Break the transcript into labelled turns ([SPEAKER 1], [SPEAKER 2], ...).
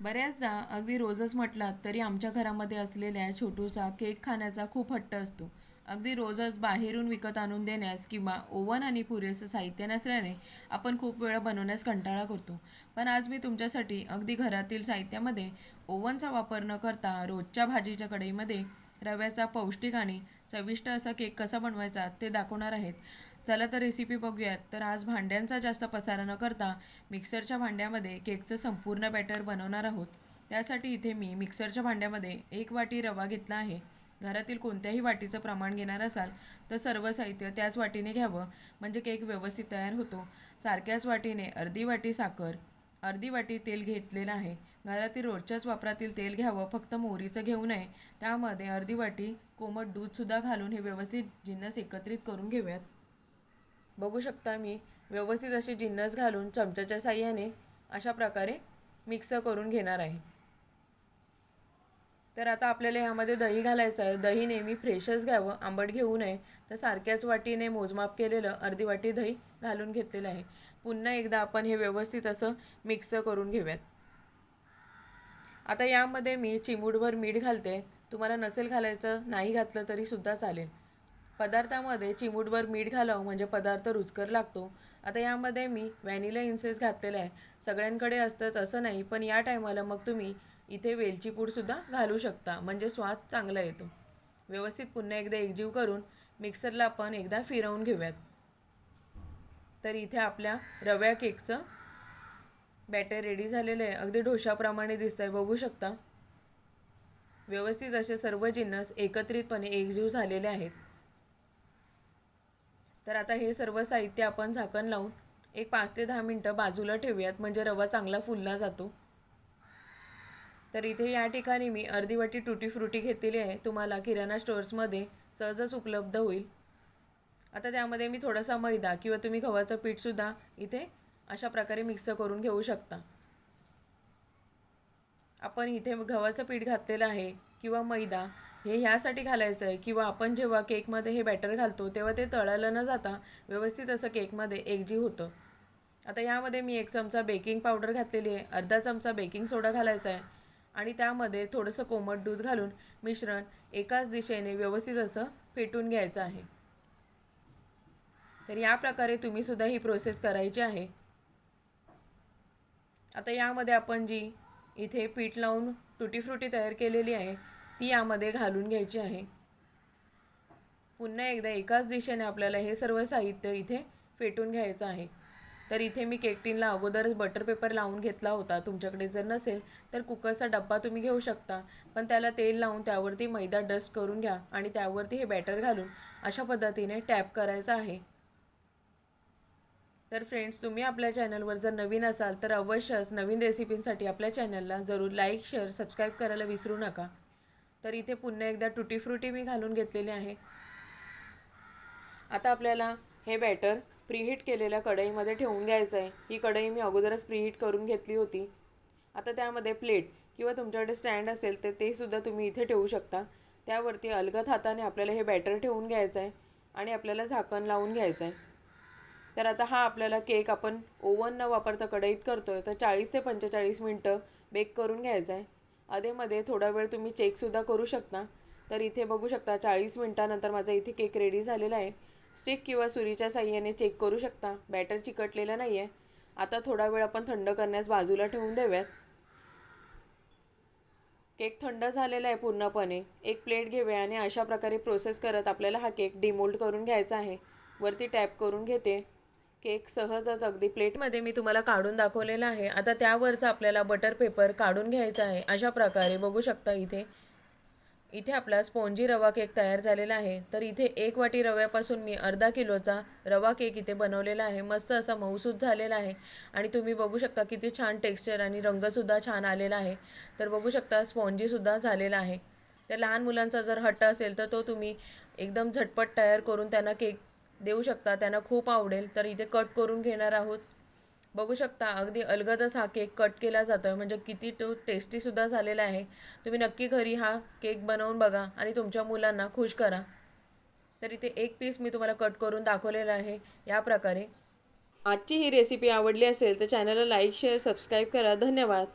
[SPEAKER 1] बऱ्याचदा अगदी रोजच म्हटलात तरी आमच्या घरामध्ये असलेल्या छोटूचा केक खाण्याचा खूप हट्ट असतो. अगदी रोजच बाहेरून विकत आणून देण्यास किंवा ओव्हन आणि पुरेसं साहित्य नसल्याने आपण खूप वेळा बनवण्यास कंटाळा करतो. पण आज मी तुमच्यासाठी अगदी घरातील साहित्यामध्ये ओव्हनचा वापर न करता रोजच्या भाजीच्या कढईमध्ये रव्याचा पौष्टिक आणि चविष्ट असा केक कसा बनवायचा ते दाखवणार आहेत. चला तर रेसिपी बघूयात. तर आज भांड्यांचा जास्त पसारा न करता मिक्सरच्या भांड्यामध्ये केकचं संपूर्ण बॅटर बनवणार आहोत. त्यासाठी इथे मी मिक्सरच्या भांड्यामध्ये एक वाटी रवा घेतला आहे. घरातील कोणत्याही वाटीचं प्रमाण घेणार असाल तर सर्व साहित्य त्याच वाटीने घ्यावं. म्हणजे केक व्यवस्थित तयार होतो. सारख्याच वाटीने अर्धी वाटी साखर अर्धी वाटी तेल घेतलेलं आहे. घरातील रोजच्याच वापरातील तेल घ्यावं फक्त मोहरीचं घेऊ नये. त्यामध्ये अर्धी वाटी कोमट दूधसुद्धा घालून हे व्यवस्थित जिन्नस एकत्रित करून घेऊयात. बघू शकता मी. व्यवस्थित अशी जिन्नस घालून चमच्याच्या साह्याने अशा प्रकारे मिक्स करून घेणार आहे. तर आता आपल्याला ह्यामध्ये दही घालायचं आहे. दही नेहमी फ्रेशच घ्यावं. आंबट घेऊ नये. तर सारख्याच वाटीने मोजमाप केलेलं अर्धी वाटी दही घालून घेतलेलं आहे. पुन्हा एकदा आपण हे व्यवस्थित असं मिक्स करून घेऊयात. आता यामध्ये मी चिमूटभर मीठ घालते. तुम्हाला नसेल घालायचं नाही घातलं तरी सुद्धा चालेल. पदार्थामध्ये चिमूटभर मीठ घालावं म्हणजे पदार्थ रुचकर लागतो. आता यामध्ये मी व्हॅनिला इन्सेस घातलेला आहे. सगळ्यांकडे असतंच असं नाही पण या टायमाला मग तुम्ही इथे वेलची पूडसुद्धा घालू शकता म्हणजे स्वाद चांगला येतो. व्यवस्थित पुन्हा एकदा एकजीव करून मिक्सरला आपण एकदा फिरवून घेऊयात. तर इथे आपल्या रव्या केकचं बॅटर रेडी झालेलं आहे. अगदी ढोशाप्रमाणे दिसत आहे बघू शकता. व्यवस्थित असे सर्व जिन्नस एकत्रितपणे एकजीव झालेले आहेत. तर आता हे सर्व साहित्य आपण झाकण लावून एक पाच ते दहा मिनटं बाजूला ठेवूयात. म्हणजे रवा चांगला फुलला जातो. तर इथे या ठिकाणी मी अर्धी वाटी टुटी फ्रुटी घेतलेली आहे. तुम्हाला किराणा स्टोअर्समध्ये सहजच उपलब्ध होईल. आता त्यामध्ये मी थोडासा मैदा किंवा तुम्ही गव्हाचं पीठसुद्धा इथे अशा प्रकारे मिक्स करून घेऊ शकता. आपण इथे गव्हाचं पीठ घातलेलं आहे किंवा मैदा हे ह्यासाठी घालायचं आहे किंवा आपण जेव्हा केकमध्ये हे बॅटर घालतो तेव्हा ते तळायला न जाता व्यवस्थित असं केकमध्ये एकजीव होतं. आता यामध्ये मी एक चमचा बेकिंग पावडर घातलेली आहे अर्धा चमचा बेकिंग सोडा घालायचा आहे आणि त्यामध्ये थोडंसं कोमट दूध घालून मिश्रण एकाच दिशेने व्यवस्थित असं फेटून घ्यायचं आहे. तर या प्रकारे तुम्हीसुद्धा ही प्रोसेस करायची आहे. आता यामध्ये आपण जी इथे पीठ लावून तुटी फ्रुटी तयार केलेली आहे ती यामध्ये घालून घ्यायची आहे. पुन्हा एकदा एकाच दिशेने आपल्याला हे सर्व साहित्य इथे फेटून घ्यायचं आहे. तर इथे मी केकटीनला अगोदरच बटर पेपर लावून घेतला होता. तुमच्याकडे जर नसेल तर कुकरचा डब्बा तुम्ही घेऊ शकता. पण त्याला तेल लावून त्यावरती मैदा डस्ट करून घ्या आणि त्यावरती हे बॅटर घालून अशा पद्धतीने टॅप करायचं आहे. तर फ्रेंड्स तुम्ही आपल्या चॅनलवर जर नवीन असाल तर अवश्यच नवीन रेसिपींसाठी आपल्या चॅनलला जरूर लाईक शेअर सबस्क्राईब करायला विसरू नका. तर इथे पुन्हा एकदा टुटी फ्रुटी मी घालून घेतलेली आहे. आता आपल्याला हे बॅटर प्रीहीट केलेल्या कढईमध्ये ठेवून घ्यायचं आहे. ही कढई मी अगोदरच प्रीहीट करून घेतली होती. आता त्यामध्ये प्लेट किंवा तुमच्याकडे स्टँड असेल तर ते सुद्धा तुम्ही इथे ठेवू शकता. त्यावरती अलगद हाताने आपल्याला हे बॅटर ठेवून घ्यायचं आहे आणि आपल्याला झाकण लावून घ्यायचं आहे. तर आता हा आपल्याला केक आपण ओव्हन न वापरता कढईत करतो आहे तर चाळीस ते पंचेचाळीस मिनटं बेक करून घ्यायचं आहे. अधेमध्ये थोडा वेळ तुम्ही चेकसुद्धा करू शकता. तर इथे बघू शकता चाळीस मिनटानंतर माझा इथे केक रेडी झालेला आहे. स्टिक किंवा सुरीच्या साह्याने चेक करू शकता. बॅटर चिकटलेलं नाही आहे आता थोडा वेळ आपण थंड करण्यास बाजूला ठेवून देऊयात. केक थंड झालेला आहे पूर्णपणे. एक प्लेट घेऊया आणि अशा प्रकारे प्रोसेस करत आपल्याला हा केक डिमोल्ड करून घ्यायचा आहे. वरती टॅप करून घेते. केक सहजच अगदी प्लेटमध्ये मी तुम्हाला काढून दाखवलेला आहे. आता त्यावरचा आपल्याला बटर पेपर काढून घ्यायचा आहे. अशा प्रकारे बघू शकता इथे. इथे आपला स्पॉन्जी रवा केक तयार झालेला आहे. तर इथे एक वाटी रव्यापासून मी अर्धा किलोचा रवा केक इथे बनवलेला आहे. मस्त असा मऊसूद झालेला आहे. आणि तुम्ही बघू शकता किती छान टेक्स्चर आणि रंगसुद्धा छान आलेला आहे. तर बघू शकता स्पॉन्जीसुद्धा झालेला आहे. तर लहान मुलांचा जर हट्ट असेल तर तो तुम्ही एकदम झटपट तयार करून त्यांना केक देऊ शकता त्यांना खूप आवडेल. तर इथे कट करून घेणार आहोत. बघू शकता अगदी अलगदच हा केक कट केला जातो आहे म्हणजे किती तो टेस्टीसुद्धा झालेला आहे. तुम्ही नक्की घरी हा केक बनवून बघा आणि तुमच्या मुलांना खुश करा. तर इथे एक पीस मी तुम्हाला कट करून दाखवलेला आहे. या प्रकारे. आजची ही रेसिपी आवडली असेल तर चॅनलला लाईक शेअर सबस्क्राईब करा. धन्यवाद.